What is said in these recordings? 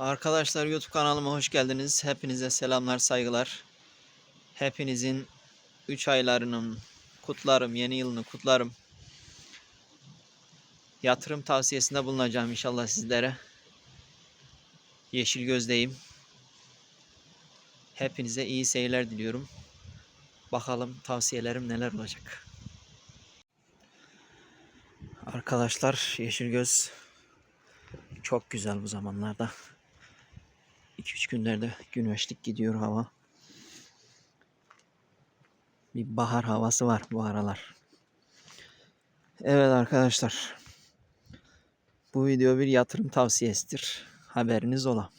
Arkadaşlar YouTube kanalıma hoş geldiniz. Hepinize selamlar, saygılar. Hepinizin 3 aylarının kutlarım, yeni yılını kutlarım. Yatırım tavsiyesinde bulunacağım inşallah sizlere. Yeşil gözdeyim. Hepinize iyi seyirler diliyorum. Bakalım tavsiyelerim neler olacak. Arkadaşlar Yeşil Göz çok güzel bu zamanlarda. 2-3 günlerde güneşlik gidiyor hava. Bir bahar havası var bu aralar. Evet arkadaşlar. Bu video bir yatırım tavsiyesidir. Haberiniz ola.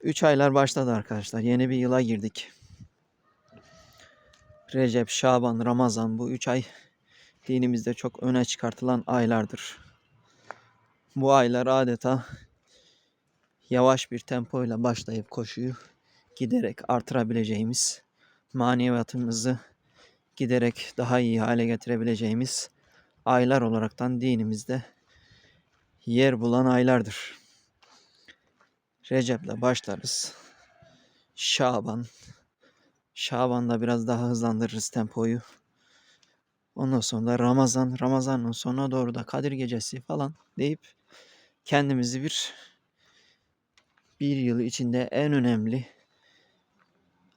3 aylar başladı arkadaşlar. Yeni bir yıla girdik. Recep, Şaban, Ramazan bu 3 ay dinimizde çok öne çıkartılan aylardır. Bu aylar adeta yavaş bir tempoyla başlayıp koşuyu giderek artırabileceğimiz, maneviyatımızı giderek daha iyi hale getirebileceğimiz aylar olaraktan dinimizde yer bulan aylardır. Recep'le başlarız. Şaban. Şaban'da biraz daha hızlandırırız tempoyu. Ondan sonra Ramazan, Ramazan'ın sonuna doğru da Kadir Gecesi falan deyip kendimizi bir bir yıl içinde en önemli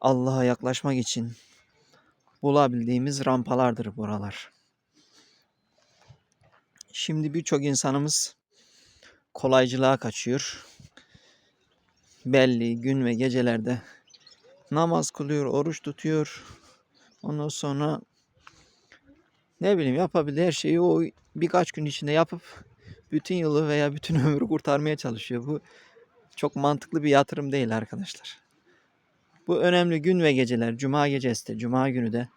Allah'a yaklaşmak için bulabildiğimiz rampalardır buralar. Şimdi birçok insanımız kolaycılığa kaçıyor. Belli gün ve gecelerde namaz kılıyor, oruç tutuyor. Ondan sonra ne bileyim yapabildiği her şeyi o birkaç gün içinde yapıp bütün yılı veya bütün ömrü kurtarmaya çalışıyor. Bu çok mantıklı bir yatırım değil arkadaşlar. Bu önemli gün ve geceler, cuma gecesi de, cuma günü de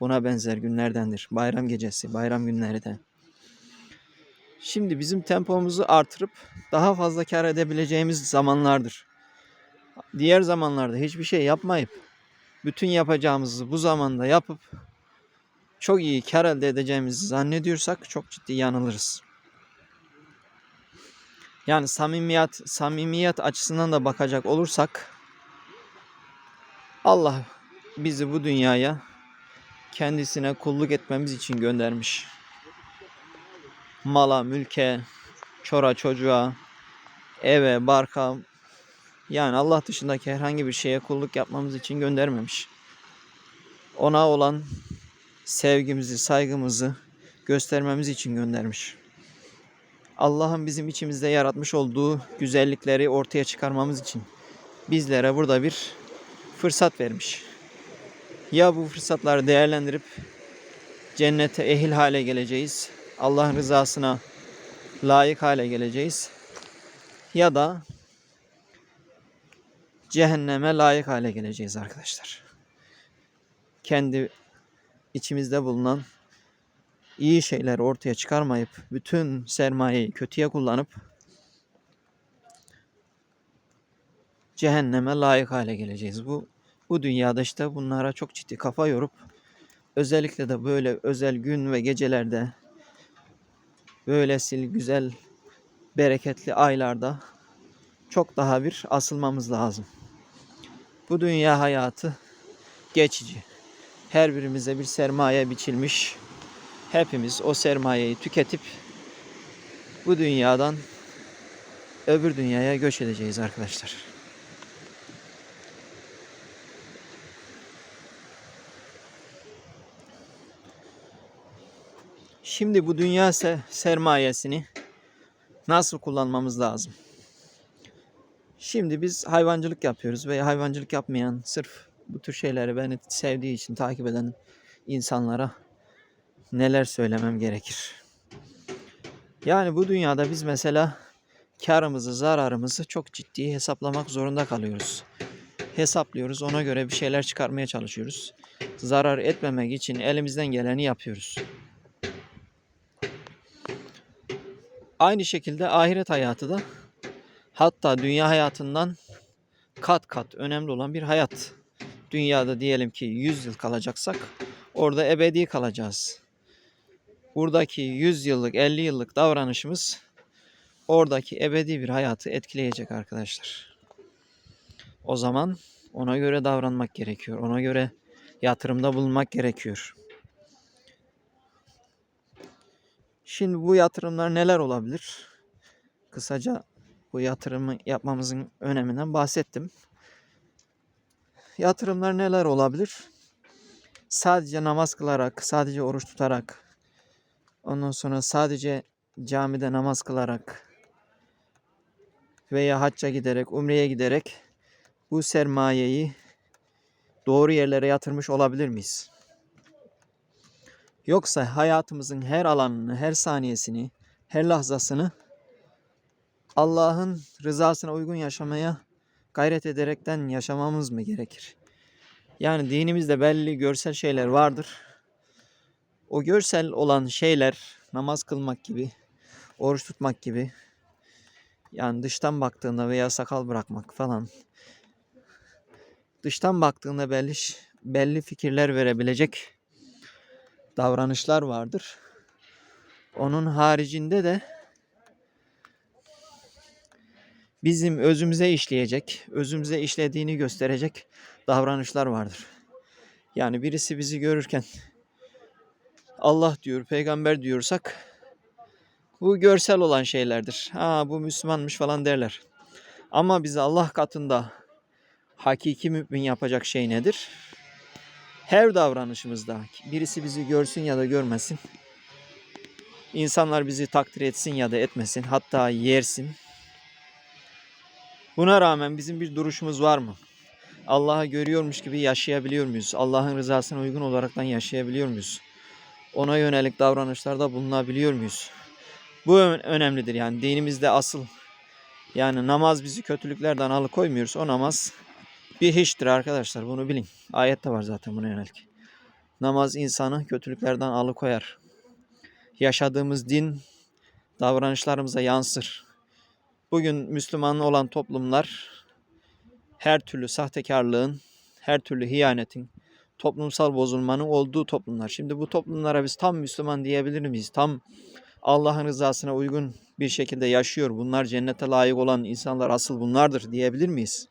buna benzer günlerdendir. Bayram gecesi, bayram günleri de. Şimdi bizim tempomuzu artırıp daha fazla kar edebileceğimiz zamanlardır. Diğer zamanlarda hiçbir şey yapmayıp bütün yapacağımızı bu zamanda yapıp çok iyi kar elde edeceğimizi zannediyorsak çok ciddi yanılırız. Yani samimiyet samimiyet açısından da bakacak olursak Allah bizi bu dünyaya kendisine kulluk etmemiz için göndermiş. Mala, mülke, çora çocuğa, eve, barka yani Allah dışındaki herhangi bir şeye kulluk yapmamız için göndermemiş. Ona olan sevgimizi, saygımızı göstermemiz için göndermiş. Allah'ın bizim içimizde yaratmış olduğu güzellikleri ortaya çıkarmamız için bizlere burada bir fırsat vermiş. Ya bu fırsatları değerlendirip cennete ehil hale geleceğiz. Allah'ın rızasına layık hale geleceğiz. Ya da cehenneme layık hale geleceğiz arkadaşlar. Kendi içimizde bulunan iyi şeyler ortaya çıkarmayıp bütün sermayeyi kötüye kullanıp cehenneme layık hale geleceğiz. Bu bu dünyada işte bunlara çok ciddi kafa yorup özellikle de böyle özel gün ve gecelerde böylesil güzel bereketli aylarda çok daha bir asılmamız lazım. Bu dünya hayatı geçici. Her birimize bir sermaye biçilmiş. Hepimiz o sermayeyi tüketip bu dünyadan öbür dünyaya göç edeceğiz arkadaşlar. Şimdi bu dünya se- sermayesini nasıl kullanmamız lazım? Şimdi biz hayvancılık yapıyoruz veya hayvancılık yapmayan sırf bu tür şeyleri beni sevdiği için takip eden insanlara neler söylemem gerekir? Yani bu dünyada biz mesela karımızı, zararımızı çok ciddi hesaplamak zorunda kalıyoruz. Hesaplıyoruz, ona göre bir şeyler çıkarmaya çalışıyoruz. Zarar etmemek için elimizden geleni yapıyoruz. Aynı şekilde ahiret hayatı da hatta dünya hayatından kat kat önemli olan bir hayat. Dünyada diyelim ki 100 yıl kalacaksak orada ebedi kalacağız. Buradaki 100 yıllık 50 yıllık davranışımız oradaki ebedi bir hayatı etkileyecek arkadaşlar. O zaman ona göre davranmak gerekiyor. Ona göre yatırımda bulunmak gerekiyor. Şimdi bu yatırımlar neler olabilir? Kısaca bu yatırımı yapmamızın öneminden bahsettim. Yatırımlar neler olabilir? Sadece namaz kılarak, sadece oruç tutarak, ondan sonra sadece camide namaz kılarak veya hacca giderek, umreye giderek bu sermayeyi doğru yerlere yatırmış olabilir miyiz? Yoksa hayatımızın her alanını, her saniyesini, her lahzasını Allah'ın rızasına uygun yaşamaya gayret ederekten yaşamamız mı gerekir? Yani dinimizde belli görsel şeyler vardır. O görsel olan şeyler namaz kılmak gibi, oruç tutmak gibi yani dıştan baktığında veya sakal bırakmak falan dıştan baktığında belli belli fikirler verebilecek davranışlar vardır. Onun haricinde de bizim özümüze işleyecek, özümüze işlediğini gösterecek davranışlar vardır. Yani birisi bizi görürken Allah diyor, peygamber diyorsak bu görsel olan şeylerdir. Ha bu Müslümanmış falan derler. Ama bizi Allah katında hakiki mümin yapacak şey nedir? Her davranışımızda birisi bizi görsün ya da görmesin. İnsanlar bizi takdir etsin ya da etmesin. Hatta yersin. Buna rağmen bizim bir duruşumuz var mı? Allah'ı görüyormuş gibi yaşayabiliyor muyuz? Allah'ın rızasına uygun olaraktan yaşayabiliyor muyuz? Ona yönelik davranışlarda bulunabiliyor muyuz? Bu önemlidir yani dinimizde asıl yani namaz bizi kötülüklerden alıkoymuyoruz. O namaz bir hiçtir arkadaşlar bunu bilin. Ayette var zaten buna yönelik. Namaz insanı kötülüklerden alıkoyar. Yaşadığımız din davranışlarımıza yansır. Bugün Müslüman olan toplumlar her türlü sahtekarlığın, her türlü hiyanetin, toplumsal bozulmanın olduğu toplumlar. Şimdi bu toplumlara biz tam Müslüman diyebilir miyiz? Tam Allah'ın rızasına uygun bir şekilde yaşıyor. Bunlar cennete layık olan insanlar asıl bunlardır diyebilir miyiz?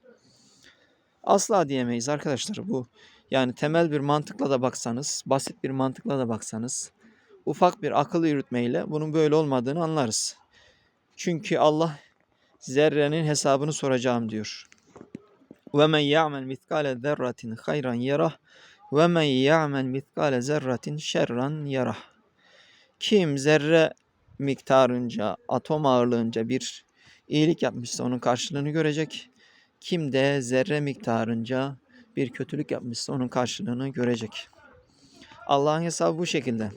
Asla diyemeyiz arkadaşlar. Bu yani temel bir mantıkla da baksanız, basit bir mantıkla da baksanız, ufak bir akıl yürütmeyle bunun böyle olmadığını anlarız. Çünkü Allah zerrenin hesabını soracağım diyor. Ve men ya'mel mitkale zerratin hayran yarah ve men ya'mel mitkale zerratin şerran yarah. Kim zerre miktarınca, atom ağırlığınca bir iyilik yapmışsa onun karşılığını görecek. Kim de zerre miktarınca bir kötülük yapmışsa onun karşılığını görecek. Allah'ın hesabı bu şekilde.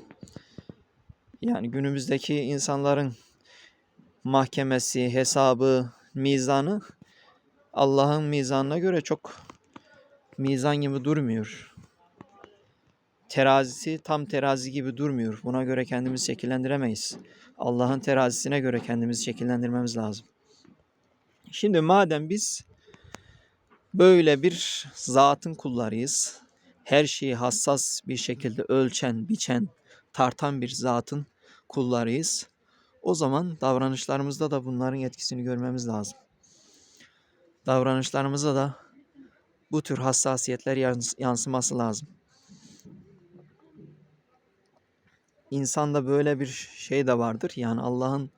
Yani günümüzdeki insanların mahkemesi, hesabı, mizanı Allah'ın mizanına göre çok mizan gibi durmuyor. Terazisi tam terazi gibi durmuyor. Buna göre kendimizi şekillendiremeyiz. Allah'ın terazisine göre kendimizi şekillendirmemiz lazım. Şimdi madem biz böyle bir zatın kullarıyız. Her şeyi hassas bir şekilde ölçen, biçen, tartan bir zatın kullarıyız. O zaman davranışlarımızda da bunların etkisini görmemiz lazım. Davranışlarımıza da bu tür hassasiyetler yansıması lazım. İnsanda böyle bir şey de vardır. Yani Allah'ın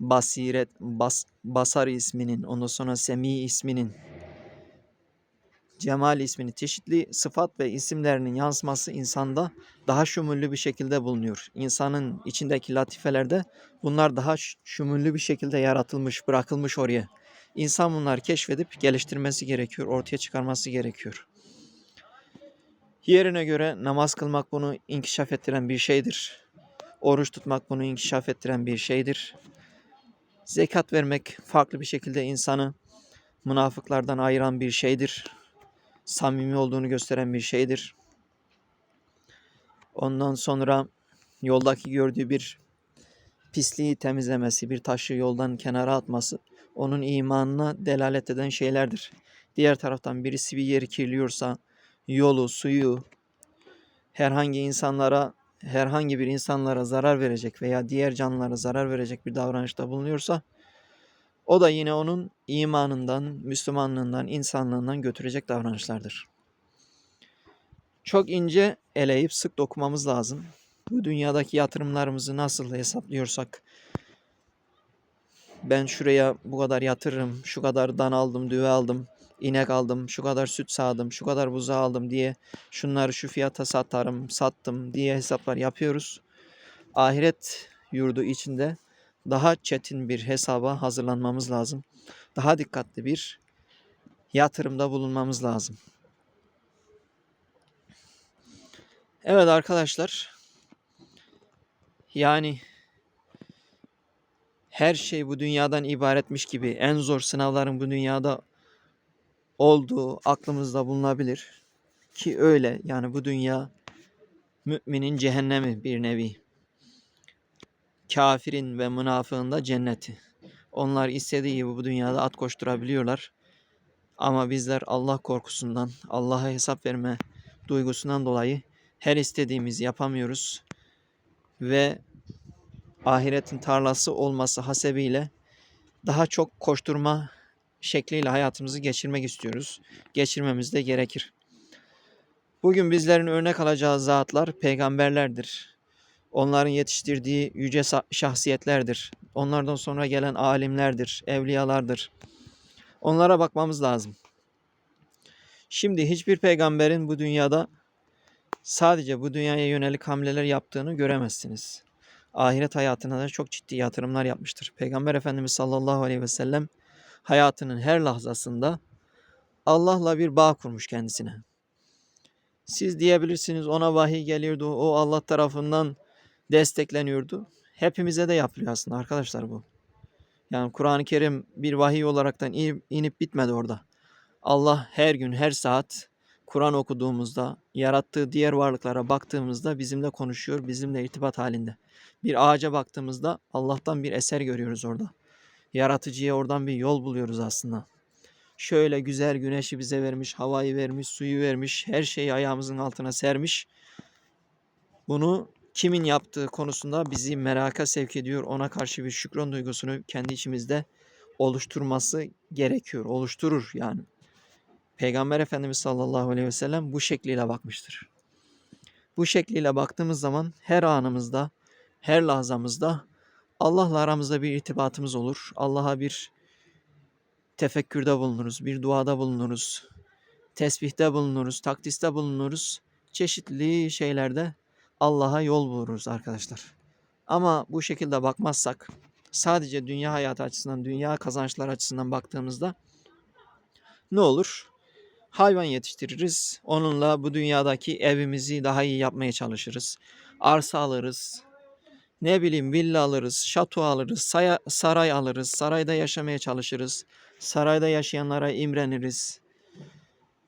Basiret, Bas, Basar isminin, ondan sonra Semi isminin, Cemal isminin çeşitli sıfat ve isimlerinin yansıması insanda daha şumüllü bir şekilde bulunuyor. İnsanın içindeki latifelerde bunlar daha şumüllü bir şekilde yaratılmış, bırakılmış oraya. İnsan bunları keşfedip geliştirmesi gerekiyor, ortaya çıkarması gerekiyor. Yerine göre namaz kılmak bunu inkişaf ettiren bir şeydir. Oruç tutmak bunu inkişaf ettiren bir şeydir. Zekat vermek farklı bir şekilde insanı münafıklardan ayıran bir şeydir. Samimi olduğunu gösteren bir şeydir. Ondan sonra yoldaki gördüğü bir pisliği temizlemesi, bir taşı yoldan kenara atması onun imanına delalet eden şeylerdir. Diğer taraftan birisi bir yeri kirliyorsa yolu, suyu, herhangi insanlara herhangi bir insanlara zarar verecek veya diğer canlılara zarar verecek bir davranışta bulunuyorsa o da yine onun imanından, Müslümanlığından, insanlığından götürecek davranışlardır. Çok ince eleyip sık dokumamız lazım. Bu dünyadaki yatırımlarımızı nasıl hesaplıyorsak ben şuraya bu kadar yatırırım, şu kadar dan aldım, düve aldım, inek aldım, şu kadar süt sağdım, şu kadar buzağı aldım diye şunları şu fiyata satarım, sattım diye hesaplar yapıyoruz. Ahiret yurdu içinde daha çetin bir hesaba hazırlanmamız lazım. Daha dikkatli bir yatırımda bulunmamız lazım. Evet arkadaşlar. Yani her şey bu dünyadan ibaretmiş gibi en zor sınavların bu dünyada olduğu aklımızda bulunabilir. Ki öyle yani bu dünya müminin cehennemi bir nevi. Kafirin ve münafığın da cenneti. Onlar istediği gibi bu dünyada at koşturabiliyorlar. Ama bizler Allah korkusundan, Allah'a hesap verme duygusundan dolayı her istediğimizi yapamıyoruz. Ve ahiretin tarlası olması hasebiyle daha çok koşturma şekliyle hayatımızı geçirmek istiyoruz. Geçirmemiz de gerekir. Bugün bizlerin örnek alacağı zatlar peygamberlerdir. Onların yetiştirdiği yüce şahsiyetlerdir. Onlardan sonra gelen alimlerdir, evliyalardır. Onlara bakmamız lazım. Şimdi hiçbir peygamberin bu dünyada sadece bu dünyaya yönelik hamleler yaptığını göremezsiniz. Ahiret hayatına da çok ciddi yatırımlar yapmıştır. Peygamber Efendimiz sallallahu aleyhi ve sellem hayatının her lahzasında Allah'la bir bağ kurmuş kendisine. Siz diyebilirsiniz ona vahiy geliyordu, o Allah tarafından destekleniyordu. Hepimize de yapılıyor aslında arkadaşlar bu. Yani Kur'an-ı Kerim bir vahiy olaraktan inip, bitmedi orada. Allah her gün, her saat Kur'an okuduğumuzda, yarattığı diğer varlıklara baktığımızda bizimle konuşuyor, bizimle irtibat halinde. Bir ağaca baktığımızda Allah'tan bir eser görüyoruz orada. Yaratıcıya oradan bir yol buluyoruz aslında. Şöyle güzel güneşi bize vermiş, havayı vermiş, suyu vermiş, her şeyi ayağımızın altına sermiş. Bunu kimin yaptığı konusunda bizi meraka sevk ediyor. Ona karşı bir şükran duygusunu kendi içimizde oluşturması gerekiyor. Oluşturur yani. Peygamber Efendimiz sallallahu aleyhi ve sellem bu şekliyle bakmıştır. Bu şekliyle baktığımız zaman her anımızda, her lahzamızda Allah'la aramızda bir irtibatımız olur. Allah'a bir tefekkürde bulunuruz, bir duada bulunuruz, tesbihte bulunuruz, takdiste bulunuruz. Çeşitli şeylerde Allah'a yol buluruz arkadaşlar. Ama bu şekilde bakmazsak, sadece dünya hayatı açısından, dünya kazançlar açısından baktığımızda ne olur? Hayvan yetiştiririz. Onunla bu dünyadaki evimizi daha iyi yapmaya çalışırız. Arsa alırız. Ne bileyim villa alırız, şato alırız, saya, saray alırız. Sarayda yaşamaya çalışırız. Sarayda yaşayanlara imreniriz.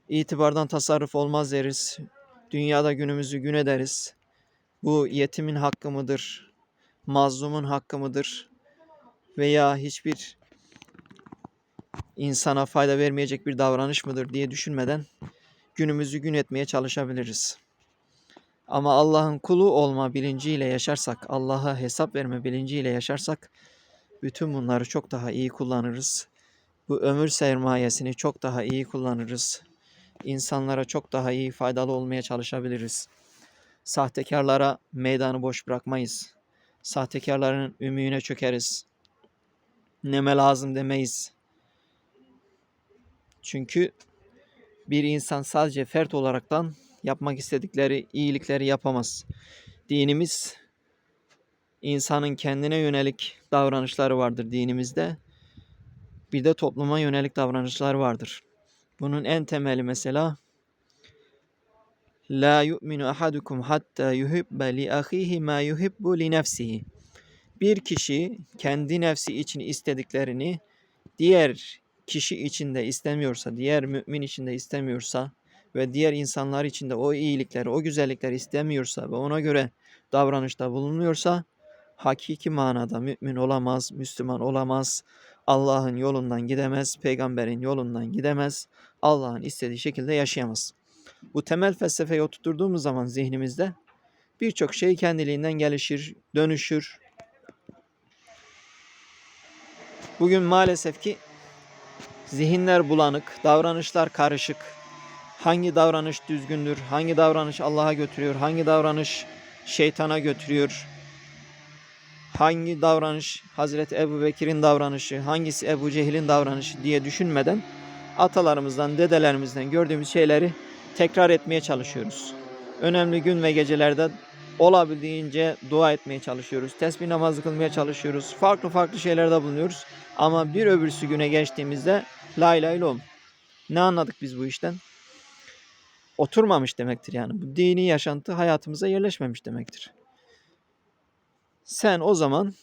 İtibardan tasarruf olmaz deriz. Dünyada günümüzü gün ederiz. Bu yetimin hakkı mıdır? Mazlumun hakkı mıdır? Veya hiçbir insana fayda vermeyecek bir davranış mıdır diye düşünmeden günümüzü gün etmeye çalışabiliriz. Ama Allah'ın kulu olma bilinciyle yaşarsak, Allah'a hesap verme bilinciyle yaşarsak bütün bunları çok daha iyi kullanırız. Bu ömür sermayesini çok daha iyi kullanırız. İnsanlara çok daha iyi faydalı olmaya çalışabiliriz. Sahtekarlara meydanı boş bırakmayız. Sahtekarların ümüğüne çökeriz. Neme lazım demeyiz. Çünkü bir insan sadece fert olaraktan yapmak istedikleri iyilikleri yapamaz. Dinimiz insanın kendine yönelik davranışları vardır dinimizde. Bir de topluma yönelik davranışlar vardır. Bunun en temeli mesela La yu'minu ahadukum hatta yuhibbe li ahihi ma yuhibbu li nefsihi. Bir kişi kendi nefsi için istediklerini diğer kişi içinde istemiyorsa, diğer mümin içinde istemiyorsa ve diğer insanlar içinde o iyilikleri, o güzellikleri istemiyorsa ve ona göre davranışta bulunuyorsa hakiki manada mümin olamaz, Müslüman olamaz, Allah'ın yolundan gidemez, peygamberin yolundan gidemez, Allah'ın istediği şekilde yaşayamaz. Bu temel felsefeyi oturttuğumuz zaman zihnimizde birçok şey kendiliğinden gelişir, dönüşür. Bugün maalesef ki zihinler bulanık, davranışlar karışık. Hangi davranış düzgündür, hangi davranış Allah'a götürüyor, hangi davranış şeytana götürüyor, hangi davranış Hazreti Ebu Bekir'in davranışı, hangisi Ebu Cehil'in davranışı diye düşünmeden atalarımızdan, dedelerimizden gördüğümüz şeyleri tekrar etmeye çalışıyoruz. Önemli gün ve gecelerde olabildiğince dua etmeye çalışıyoruz. Tesbih namazı kılmaya çalışıyoruz. Farklı farklı şeylerde bulunuyoruz. Ama bir öbürsü güne geçtiğimizde la ilahe illallah. Ne anladık biz bu işten? Oturmamış demektir yani. Bu dini yaşantı hayatımıza yerleşmemiş demektir. Sen o zaman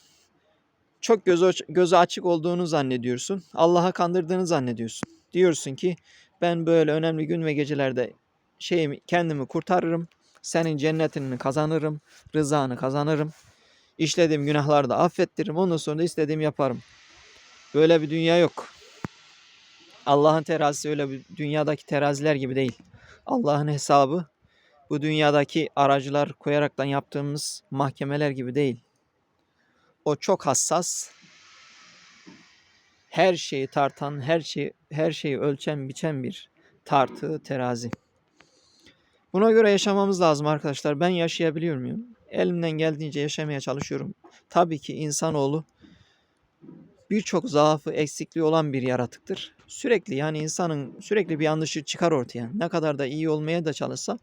çok gözü, gözü açık olduğunu zannediyorsun. Allah'a kandırdığını zannediyorsun. Diyorsun ki ben böyle önemli gün ve gecelerde şeyimi kendimi kurtarırım. Senin cennetini kazanırım. Rızanı kazanırım. İşlediğim günahları da affettiririm. Ondan sonra da istediğimi yaparım. Böyle bir dünya yok. Allah'ın terazisi öyle bir dünyadaki teraziler gibi değil. Allah'ın hesabı bu dünyadaki aracılar koyaraktan yaptığımız mahkemeler gibi değil. O çok hassas. Her şeyi tartan, her şeyi her şeyi ölçen, biçen bir tartı, terazi. Buna göre yaşamamız lazım arkadaşlar. Ben yaşayabiliyor muyum? Elimden geldiğince yaşamaya çalışıyorum. Tabii ki insanoğlu birçok zaafı, eksikliği olan bir yaratıktır. Sürekli yani insanın sürekli bir yanlışı çıkar ortaya. Ne kadar da iyi olmaya da çalışsa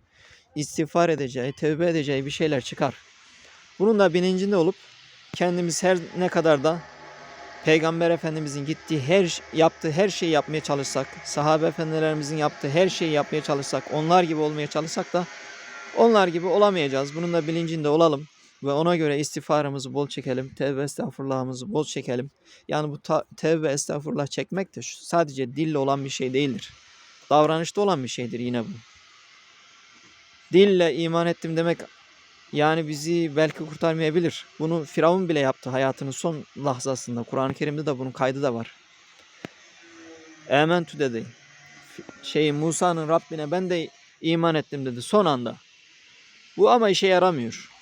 istiğfar edeceği, tövbe edeceği bir şeyler çıkar. Bunun da bilincinde olup kendimiz her ne kadar da Peygamber Efendimizin gittiği her yaptığı her şeyi yapmaya çalışsak, sahabe efendilerimizin yaptığı her şeyi yapmaya çalışsak, onlar gibi olmaya çalışsak da onlar gibi olamayacağız. Bunun da bilincinde olalım ve ona göre istiğfarımızı bol çekelim, tevbe estağfurulahımızı bol çekelim. Yani bu tevbe estağfurullah çekmek de sadece dille olan bir şey değildir. Davranışta olan bir şeydir yine bu. Dille iman ettim demek yani bizi belki kurtarmayabilir. Bunu Firavun bile yaptı hayatının son lahzasında. Kur'an-ı Kerim'de de bunun kaydı da var. Ementü dedi. Şey Musa'nın Rabbine ben de iman ettim dedi son anda. Bu ama işe yaramıyor.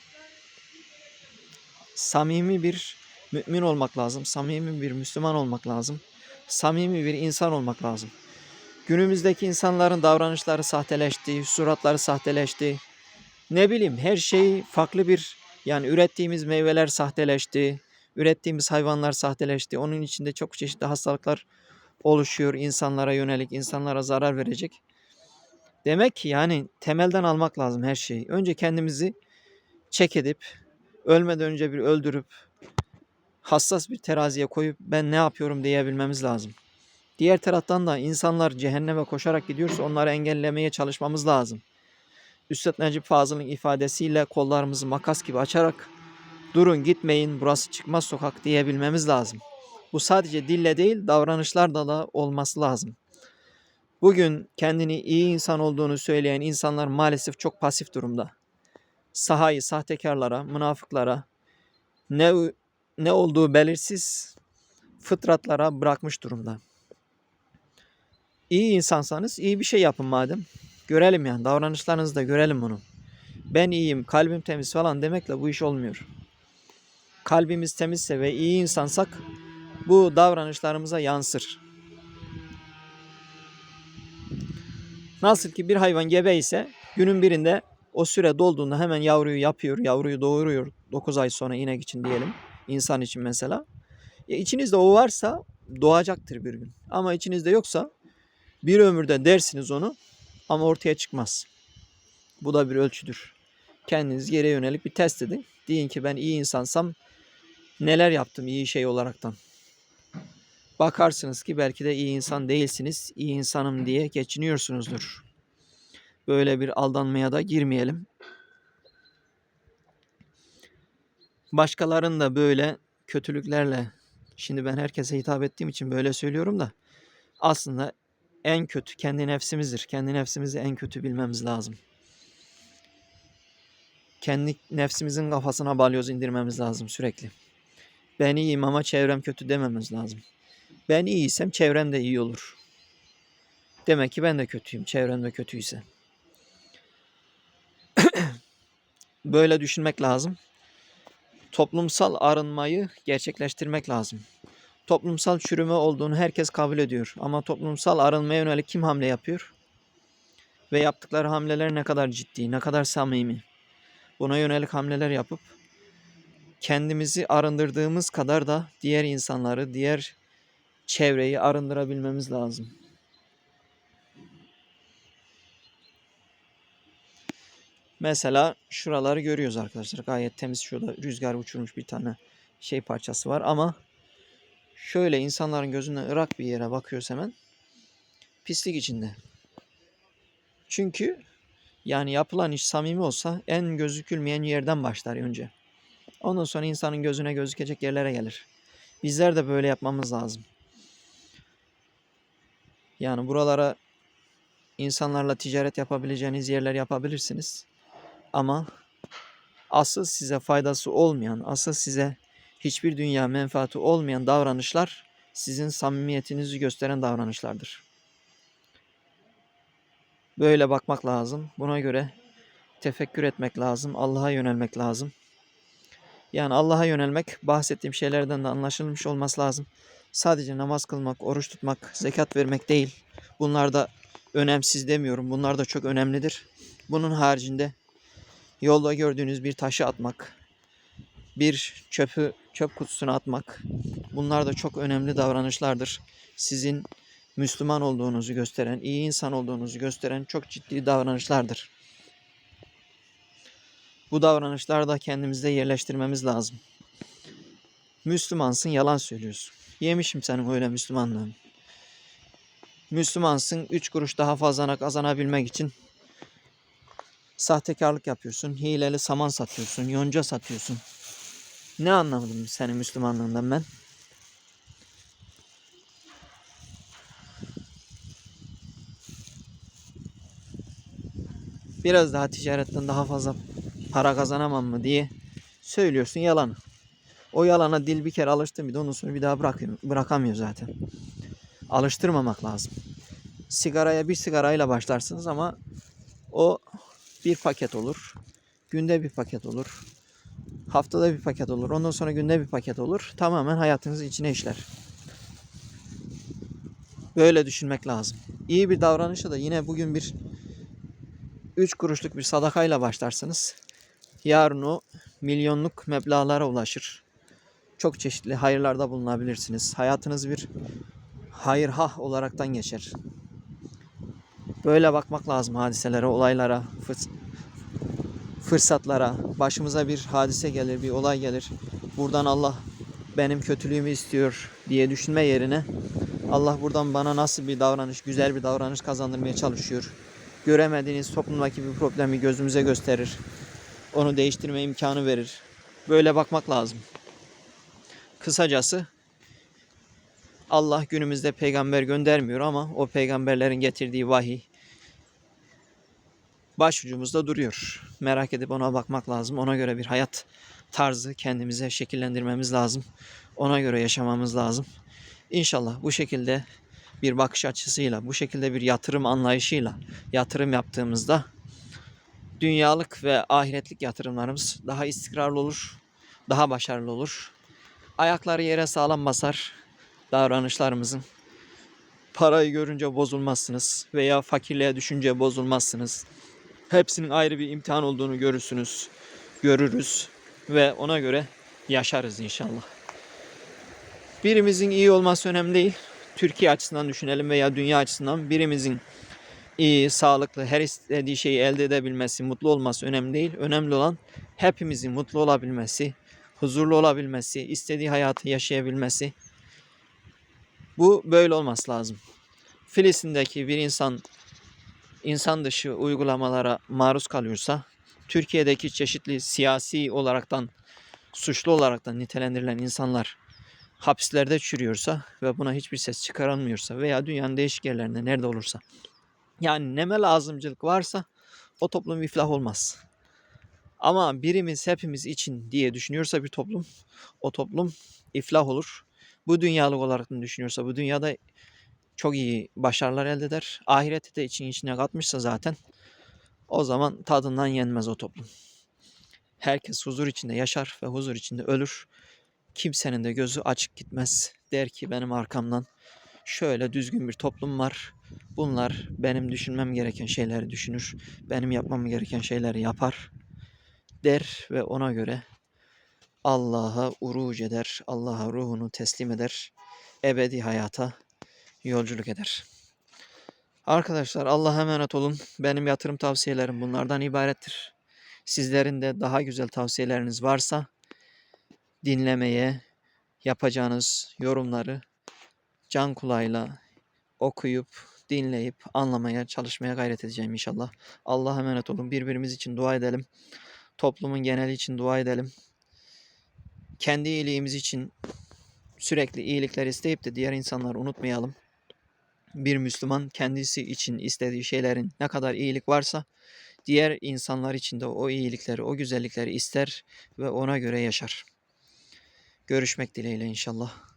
Samimi bir mümin olmak lazım. Samimi bir Müslüman olmak lazım. Samimi bir insan olmak lazım. Günümüzdeki insanların davranışları sahteleşti, suratları sahteleşti. Ne bileyim her şey farklı bir yani ürettiğimiz meyveler sahteleşti. Ürettiğimiz hayvanlar sahteleşti. Onun içinde çok çeşitli hastalıklar oluşuyor insanlara yönelik, insanlara zarar verecek. Demek ki yani temelden almak lazım her şeyi. Önce kendimizi çek edip ölmeden önce bir öldürüp hassas bir teraziye koyup ben ne yapıyorum diyebilmemiz lazım. Diğer taraftan da insanlar cehenneme koşarak gidiyorsa onları engellemeye çalışmamız lazım. Üstad Necip Fazıl'ın ifadesiyle kollarımızı makas gibi açarak durun gitmeyin burası çıkmaz sokak diyebilmemiz lazım. Bu sadece dille değil davranışlarda da olması lazım. Bugün kendini iyi insan olduğunu söyleyen insanlar maalesef çok pasif durumda. Sahayı sahtekarlara, münafıklara, ne ne olduğu belirsiz fıtratlara bırakmış durumda. İyi insansanız iyi bir şey yapın madem. Görelim yani davranışlarınızda görelim bunu. Ben iyiyim, kalbim temiz falan demekle bu iş olmuyor. Kalbimiz temizse ve iyi insansak bu davranışlarımıza yansır. Nasıl ki bir hayvan gebe ise günün birinde o süre dolduğunda hemen yavruyu yapıyor, yavruyu doğuruyor 9 ay sonra inek için diyelim. insan için mesela. E içinizde o varsa doğacaktır bir gün. Ama içinizde yoksa bir ömürde dersiniz onu ama ortaya çıkmaz. Bu da bir ölçüdür. Kendiniz geriye yönelik bir test edin. Deyin ki ben iyi insansam neler yaptım iyi şey olaraktan. Bakarsınız ki belki de iyi insan değilsiniz. İyi insanım diye geçiniyorsunuzdur. Böyle bir aldanmaya da girmeyelim. Başkalarının da böyle kötülüklerle şimdi ben herkese hitap ettiğim için böyle söylüyorum da aslında en kötü kendi nefsimizdir. Kendi nefsimizi en kötü bilmemiz lazım. Kendi nefsimizin kafasına balyoz indirmemiz lazım sürekli. Ben iyiyim ama çevrem kötü dememiz lazım. Ben iyiysem çevrem de iyi olur. Demek ki ben de kötüyüm. Çevrem de kötüyse. Böyle düşünmek lazım. Toplumsal arınmayı gerçekleştirmek lazım. Toplumsal çürüme olduğunu herkes kabul ediyor. Ama toplumsal arınmaya yönelik kim hamle yapıyor? Ve yaptıkları hamleler ne kadar ciddi, ne kadar samimi. Buna yönelik hamleler yapıp kendimizi arındırdığımız kadar da diğer insanları, diğer çevreyi arındırabilmemiz lazım. Mesela şuraları görüyoruz arkadaşlar. Gayet temiz şurada rüzgar uçurmuş bir tane şey parçası var ama şöyle insanların gözünden ırak bir yere bakıyoruz hemen pislik içinde. Çünkü yani yapılan iş samimi olsa en gözükülmeyen yerden başlar önce. Ondan sonra insanın gözüne gözükecek yerlere gelir. Bizler de böyle yapmamız lazım. Yani buralara insanlarla ticaret yapabileceğiniz yerler yapabilirsiniz. Ama asıl size faydası olmayan, asıl size hiçbir dünya menfaati olmayan davranışlar sizin samimiyetinizi gösteren davranışlardır. Böyle bakmak lazım. Buna göre tefekkür etmek lazım. Allah'a yönelmek lazım. Yani Allah'a yönelmek bahsettiğim şeylerden de anlaşılmış olması lazım. Sadece namaz kılmak, oruç tutmak, zekat vermek değil. Bunlar da önemsiz demiyorum. Bunlar da çok önemlidir. Bunun haricinde yolda gördüğünüz bir taşı atmak, bir çöpü çöp kutusuna atmak. Bunlar da çok önemli davranışlardır. Sizin Müslüman olduğunuzu gösteren, iyi insan olduğunuzu gösteren çok ciddi davranışlardır. Bu davranışları da kendimizde yerleştirmemiz lazım. Müslümansın, yalan söylüyorsun. Yemişim senin öyle Müslümanlığını. Müslümansın, üç kuruş daha fazla kazanabilmek için sahtekarlık yapıyorsun, hileli saman satıyorsun, yonca satıyorsun. Ne anlamadım senin Müslümanlığından ben? Biraz daha ticaretten daha fazla para kazanamam mı diye söylüyorsun yalan. O yalana dil bir kere alıştı bir de ondan sonra bir daha bırakıyor, bırakamıyor zaten. Alıştırmamak lazım. Sigaraya bir sigarayla başlarsınız ama o bir paket olur. Günde bir paket olur. Haftada bir paket olur. Ondan sonra günde bir paket olur. Tamamen hayatınız içine işler. Böyle düşünmek lazım. İyi bir davranışa da yine bugün bir 3 kuruşluk bir sadakayla başlarsınız. Yarın o milyonluk meblağlara ulaşır. Çok çeşitli hayırlarda bulunabilirsiniz. Hayatınız bir hayırhah olaraktan geçer. Böyle bakmak lazım hadiselere, olaylara, fırs- fırsatlara. Başımıza bir hadise gelir, bir olay gelir. Buradan Allah benim kötülüğümü istiyor diye düşünme yerine Allah buradan bana nasıl bir davranış, güzel bir davranış kazandırmaya çalışıyor. Göremediğiniz toplumdaki bir problemi gözümüze gösterir. Onu değiştirme imkanı verir. Böyle bakmak lazım. Kısacası Allah günümüzde peygamber göndermiyor ama o peygamberlerin getirdiği vahiy başucumuzda duruyor. Merak edip ona bakmak lazım. Ona göre bir hayat tarzı kendimize şekillendirmemiz lazım. Ona göre yaşamamız lazım. İnşallah bu şekilde bir bakış açısıyla, bu şekilde bir yatırım anlayışıyla yatırım yaptığımızda dünyalık ve ahiretlik yatırımlarımız daha istikrarlı olur, daha başarılı olur. Ayakları yere sağlam basar davranışlarımızın. Parayı görünce bozulmazsınız veya fakirliğe düşünce bozulmazsınız. Hepsinin ayrı bir imtihan olduğunu görürsünüz, görürüz ve ona göre yaşarız inşallah. Birimizin iyi olması önemli değil. Türkiye açısından düşünelim veya dünya açısından birimizin iyi, sağlıklı, her istediği şeyi elde edebilmesi, mutlu olması önemli değil. Önemli olan hepimizin mutlu olabilmesi, huzurlu olabilmesi, istediği hayatı yaşayabilmesi. Bu böyle olması lazım. Filistin'deki bir insan insan dışı uygulamalara maruz kalıyorsa, Türkiye'deki çeşitli siyasi olaraktan suçlu olaraktan nitelendirilen insanlar hapislerde çürüyorsa ve buna hiçbir ses çıkarılmıyorsa veya dünyanın değişik yerlerinde nerede olursa yani neme lazımcılık varsa o toplum iflah olmaz. Ama birimiz hepimiz için diye düşünüyorsa bir toplum o toplum iflah olur. Bu dünyalık olarak düşünüyorsa bu dünyada çok iyi başarılar elde eder. Ahirette de için içine katmışsa zaten o zaman tadından yenmez o toplum. Herkes huzur içinde yaşar ve huzur içinde ölür. Kimsenin de gözü açık gitmez. Der ki benim arkamdan şöyle düzgün bir toplum var. Bunlar benim düşünmem gereken şeyleri düşünür. Benim yapmam gereken şeyleri yapar. Der ve ona göre Allah'a uruc eder. Allah'a ruhunu teslim eder. Ebedi hayata yolculuk eder. Arkadaşlar Allah'a emanet olun. Benim yatırım tavsiyelerim bunlardan ibarettir. Sizlerin de daha güzel tavsiyeleriniz varsa dinlemeye, yapacağınız yorumları can kulağıyla okuyup, dinleyip, anlamaya, çalışmaya gayret edeceğim inşallah. Allah'a emanet olun. Birbirimiz için dua edelim. Toplumun geneli için dua edelim. Kendi iyiliğimiz için sürekli iyilikler isteyip de diğer insanları unutmayalım. Bir Müslüman kendisi için istediği şeylerin ne kadar iyilik varsa diğer insanlar için de o iyilikleri, o güzellikleri ister ve ona göre yaşar. Görüşmek dileğiyle inşallah.